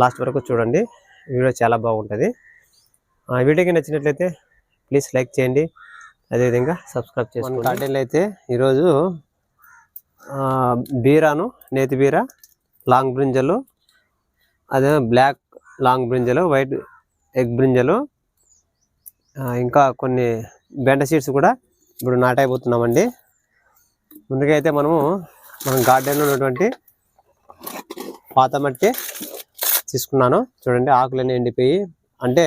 Last వరకు చూడండి. Video చాలా బాగుంటుంది. ఆ వీడియోకి నచ్చినట్లయితే ప్లీజ్ లైక్ చేయండి. అదేవిధంగా సబ్స్క్రైబ్ చేసుకోండి. గార్డెన్లో అయితే ఈరోజు బీరాను నేతి బీర లాంగ్ బ్రింజలు అదే black long brinjal white egg brinjal ఇంకా కొన్ని బెండ సీడ్స్ కూడా ఇప్పుడు నాటైపోతున్నామండి. ముందుగా అయితే మనము మన గార్డెన్లో ఉన్నటువంటి పాత మట్టి తీసుకున్నాను. చూడండి ఆకులన్నీ ఎండిపోయి అంటే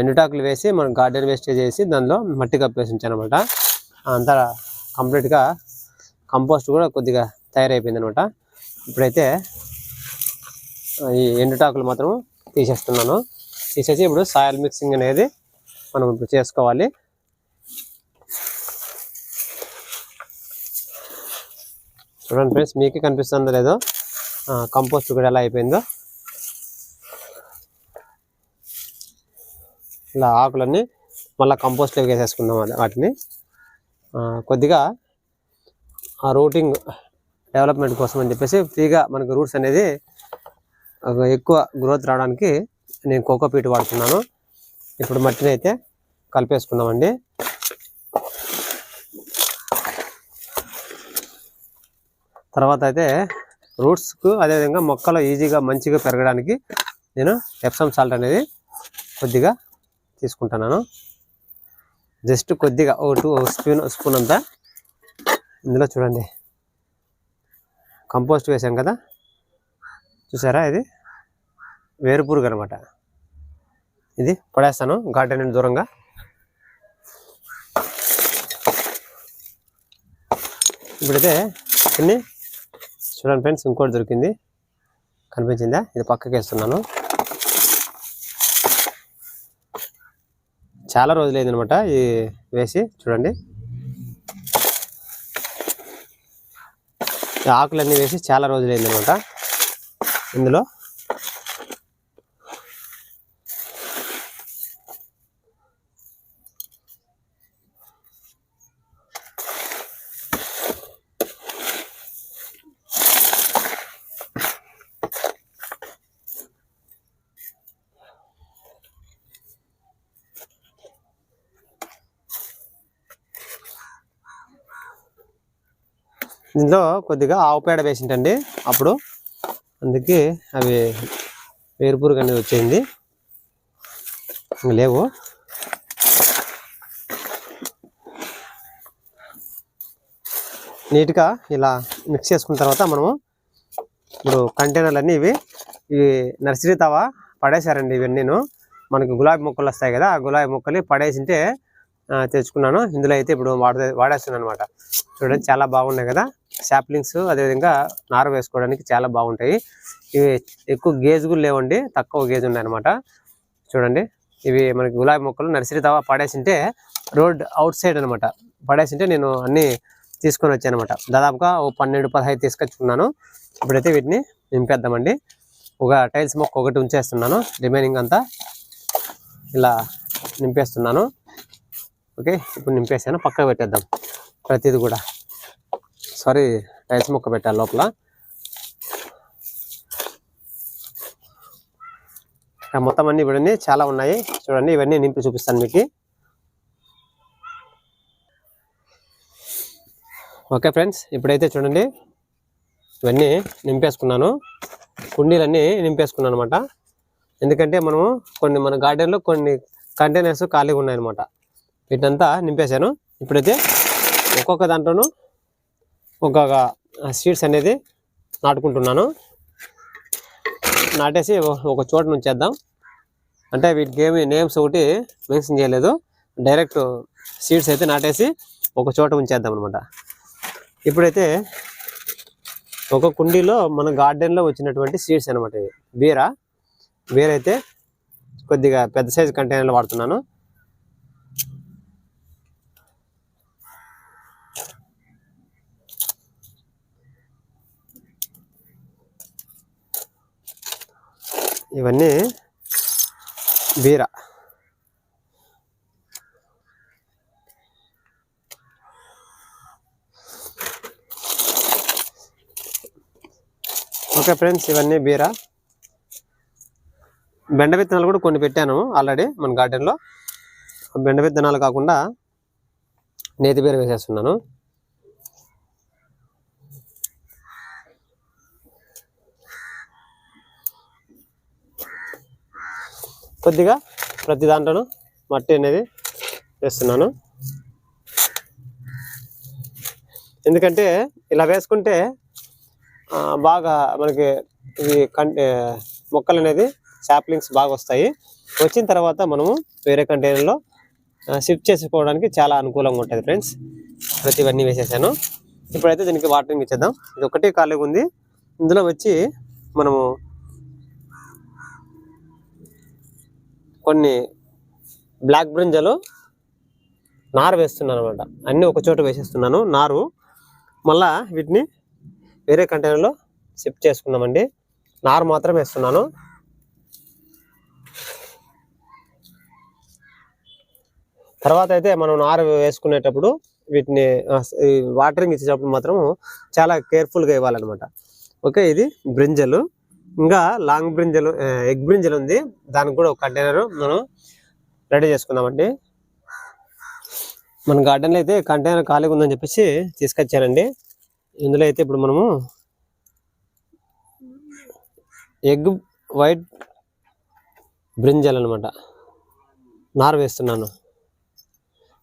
ఎండుటాకులు వేసి మనం గార్డెన్ వేస్టేజ్ చేసి దానిలో మట్టి కప్పేసి ఉంచాను అనమాట అంతా కంప్లీట్గా కంపోస్ట్ కూడా కొద్దిగా తయారైపోయింది అనమాట ఇప్పుడైతే ఈ ఎండుటాకులు మాత్రం తీసేస్తున్నాను. తీసేసి ఇప్పుడు సాయిల్ మిక్సింగ్ అనేది మనం ఇప్పుడు చేసుకోవాలి. చూడండి ఫ్రెండ్స్ మీకే కనిపిస్తుందో లేదో? కంపోస్ట్ కూడా ఎలా అయిపోయిందో. ఇలా ఆకులన్నీ మళ్ళీ కంపోస్ట్లో వేసేసుకుందాం వాటిని. కొద్దిగా ఆ రూటింగ్ డెవలప్మెంట్ కోసం అని చెప్పేసి ఫ్రీగా మనకు రూట్స్ అనేది ఎక్కువ గ్రోత్ రావడానికి నేను కోకో పీట్ వాడుతున్నాను. ఇప్పుడు మట్టిని అయితే కలిపేసుకుందామండి. తర్వాత అయితే రూట్స్కు అదేవిధంగా మొక్కలు ఈజీగా మంచిగా పెరగడానికి నేను ఎప్సమ్ సాల్ట్ అనేది కొద్దిగా తీసుకుంటున్నాను జస్ట్ కొద్దిగా ఓ టూ స్పూన్ స్పూన్ అంతా ఇందులో చూడండి. కంపోస్ట్ వేసాం కదా? చూసారా ఇది? వేరుపురుగు అనమాట ఇది పడేస్తాను గార్డెన్ నుండి దూరంగా. ఇప్పుడైతే కొన్ని చూడండి ఫ్రెండ్స్ ఇంకోటి దొరికింది. కనిపించిందా? ఇది పక్కకి వేస్తున్నాను చాలా రోజులైంది అనమాట ఈ వేసి చూడండి. ఆకులన్నీ వేసి చాలా రోజులైంది అనమాట ఇందులో. ఇందులో కొద్దిగా ఆవు పేడ వేసింటండి. అప్పుడు అందుకే అవి వేరుపురుగు అనేది వచ్చింది లేవు. నీట్గా ఇలా మిక్స్ చేసుకున్న తర్వాత మనము ఇప్పుడు కంటైనర్లు అన్నీ ఇవి ఇవి నర్సరీ తవా పడేశారండి ఇవన్నీను మనకి గులాబీ మొక్కలు వస్తాయి కదా ఆ గులాబీ మొక్కలు పడేసింటే తెచ్చుకున్నాను. ఇందులో అయితే ఇప్పుడు వాడే వాడేస్తున్నాను అనమాట చూడండి చాలా బాగున్నాయి కదా. శాప్లింగ్స్ అదేవిధంగా నార వేసుకోవడానికి చాలా బాగుంటాయి. ఇవి ఎక్కువ గేజ్ కూడా లేవండి తక్కువ గేజ్ ఉన్నాయన్నమాట. చూడండి ఇవి మనకి గులాబీ మొక్కలు నర్సరీ తవా పడేసింటే రోడ్ అవుట్ సైడ్ అనమాట పడేసింటే నేను అన్నీ తీసుకొని వచ్చాను అనమాట దాదాపుగా ఓ పన్నెండు పదహైదు తీసుకొచ్చుకున్నాను. ఇప్పుడైతే వీటిని నింపేద్దామండి. ఒక టైల్స్ మొక్క ఒకటి ఉంచేస్తున్నాను. రిమైనింగ్ అంతా ఇలా నింపేస్తున్నాను. ఓకే ఇప్పుడు నింపేసాను. పక్కకు పెట్టేద్దాం. ప్రతిది కూడా. ఒకసారి టైల్స్ ముక్క పెట్టాలి లోపల. మొత్తం అన్ని ఇవన్నీ చాలా ఉన్నాయి. చూడండి ఇవన్నీ నింపి చూపిస్తాను మీకు. ఓకే ఫ్రెండ్స్ ఇప్పుడైతే చూడండి ఇవన్నీ నింపేసుకున్నాను. కుండీలన్నీ నింపేసుకున్నాను అనమాట ఎందుకంటే మనము కొన్ని మన గార్డెన్లో కొన్ని కంటైనర్స్ ఖాళీగా ఉన్నాయన్నమాట. వీటంతా నింపేశాను. ఇప్పుడైతే ఒక్కొక్క దాంట్లోనూ ఒక సీడ్స్ అనేది నాటుకుంటున్నాను. నాటేసి ఒక- చోట నుంచేద్దాం అంటే వీటికి ఏమి నేమ్స్ ఒకటి మెన్షన్ చేయలేదు. డైరెక్ట్ సీడ్స్ అయితే నాటేసి ఒక చోట ఉంచేద్దాం అనమాట ఇప్పుడైతే ఒక కుండీలో మన గార్డెన్లో వచ్చినటువంటి సీడ్స్ అనమాట ఇవి. బీర. బీర అయితే కొద్దిగా పెద్ద సైజు కంటైనర్లు వాడుతున్నాను. ఇవన్నీ బీర. ఓకే ఫ్రెండ్స్ ఇవన్నీ బీర. బెండ విత్తనాలు కూడా కొన్ని పెట్టాను ఆల్రెడీ మన గార్డెన్లో. బెండ విత్తనాలు కాకుండా నేతి బీర వేసేస్తున్నాను. కొద్దిగా ప్రతి దాంట్లోనూ మట్టి అనేది వేస్తున్నాను. ఎందుకంటే ఇలా వేసుకుంటే బాగా మనకి ఇవి కం మొక్కలు అనేది సాప్లింగ్స్ బాగా వస్తాయి. వచ్చిన తర్వాత మనము వేరే కంటైనర్లో షిఫ్ట్ చేసుకోవడానికి చాలా అనుకూలంగా ఉంటుంది ఫ్రెండ్స్. ప్రతివన్నీ వేసేసాను. ఇప్పుడైతే దీనికి వాటరింగ్ ఇచ్చేద్దాం ఇది ఒకటే ఖాళీగా ఉంది. ఇందులో వచ్చి మనము కొన్ని బ్లాక్ బ్రింజలు నారు వేస్తున్నాను అనమాట అన్నీ ఒక చోట వేసేస్తున్నాను. నారు మళ్ళా వీటిని వేరే కంటైనర్లో షిఫ్ట్ చేసుకున్నామండి నారు మాత్రం వేస్తున్నాను. తర్వాత అయితే మనం నారు వేసుకునేటప్పుడు వీటిని వాటరింగ్ ఇచ్చేటప్పుడు మాత్రం చాలా కేర్ఫుల్గా ఇవ్వాలన్నమాట. ఓకే ఇది బ్రింజలు. ఇంకా లాంగ్ బ్రింజలు ఎగ్ బ్రింజలు ఉంది. దానికి కూడా ఒక కంటైనర్ మనం రెడీ చేసుకుందామండి. మన గార్డెన్లో అయితే కంటైనర్ ఖాళీగా ఉందని చెప్పేసి తీసుకొచ్చానండి ఇందులో అయితే ఇప్పుడు మనము ఎగ్ వైట్ బ్రింజల్ అనమాట నార వేస్తున్నాను.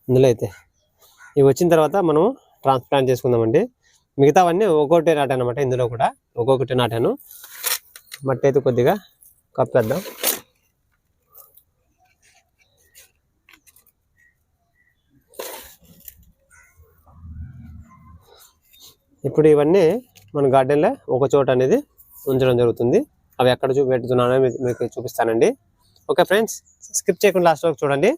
ఇందులో అయితే ఇవి వచ్చిన తర్వాత మనం ట్రాన్స్ప్లాంట్ చేసుకుందామండి. మిగతావన్నీ ఒక్కొక్కటి నాటాను అనమాట ఇందులో కూడా. ఒక్కొక్కటి నాటాను. మట్టి అయితే కొద్దిగా కప్పేద్దాం. ఇప్పుడు ఇవన్నీ మన గార్డెన్లో ఒక చోట అనేది ఉంచడం జరుగుతుంది. అవి ఎక్కడ చూ పెడుతున్నానో మీకు చూపిస్తానండి. ఓకే ఫ్రెండ్స్ స్కిప్ చేయకుండా లాస్ట్ వరకు చూడండి.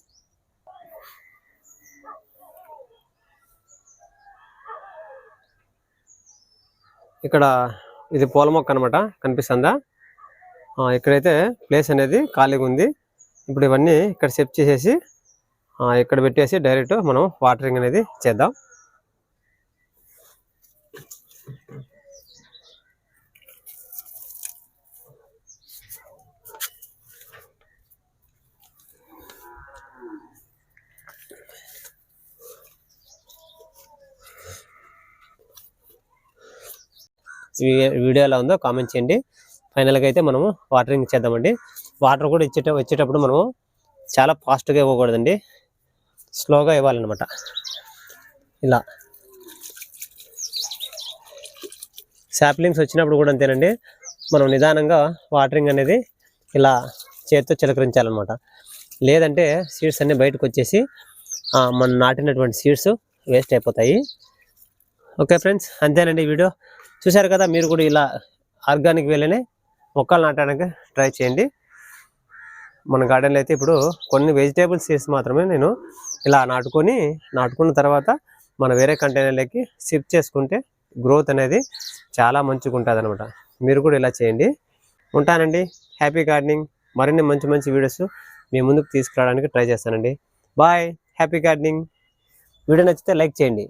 ఇక్కడ ఇది పూల మొక్క అనమాట కనిపిస్తుందా? ఇక్కడైతే ప్లేస్ అనేది ఖాళీగా ఉంది ఇప్పుడు ఇవన్నీ ఇక్కడ సెట్ చేసేసి ఇక్కడ పెట్టేసి డైరెక్ట్ మనం వాటరింగ్ అనేది చేద్దాం. వీడియో ఎలా ఉందో కామెంట్ చేయండి. ఫైనల్గా అయితే మనము వాటరింగ్ ఇచ్చేద్దామండి వాటర్ కూడా ఇచ్చేట వచ్చేటప్పుడు మనము చాలా ఫాస్ట్గా ఇవ్వకూడదండి. స్లోగా ఇవ్వాలన్నమాట. ఇలా. శాప్లింగ్స్ వచ్చినప్పుడు కూడా అంతేనండి. మనం నిదానంగా వాటరింగ్ అనేది ఇలా చేతితో చిలకరించాలన్నమాట. లేదంటే సీడ్స్ అన్నీ బయటకు వచ్చేసి మనం నాటినటువంటి సీడ్స్ వేస్ట్ అయిపోతాయి. ఓకే ఫ్రెండ్స్ అంతేనండి ఈ వీడియో. చూశారు కదా మీరు కూడా ఇలా ఆర్గానిక్ వేలనే మొక్కలు నాటడానికి ట్రై చేయండి. మన గార్డెన్లో అయితే ఇప్పుడు కొన్ని వెజిటేబుల్ సీడ్స్ మాత్రమే నేను ఇలా నాటుకొని నాటుకున్న తర్వాత మన వేరే కంటైనర్లకి షిఫ్ట్ చేసుకుంటే గ్రోత్ అనేది చాలా మంచిగా ఉంటుంది అనమాట మీరు కూడా ఇలా చేయండి. ఉంటానండి. హ్యాపీ గార్డెనింగ్ మరిన్ని మంచి మంచి వీడియోస్ మీ ముందుకు తీసుకురావడానికి ట్రై చేస్తానండి. బాయ్ హ్యాపీ గార్డెనింగ్ వీడియో నచ్చితే లైక్ చేయండి.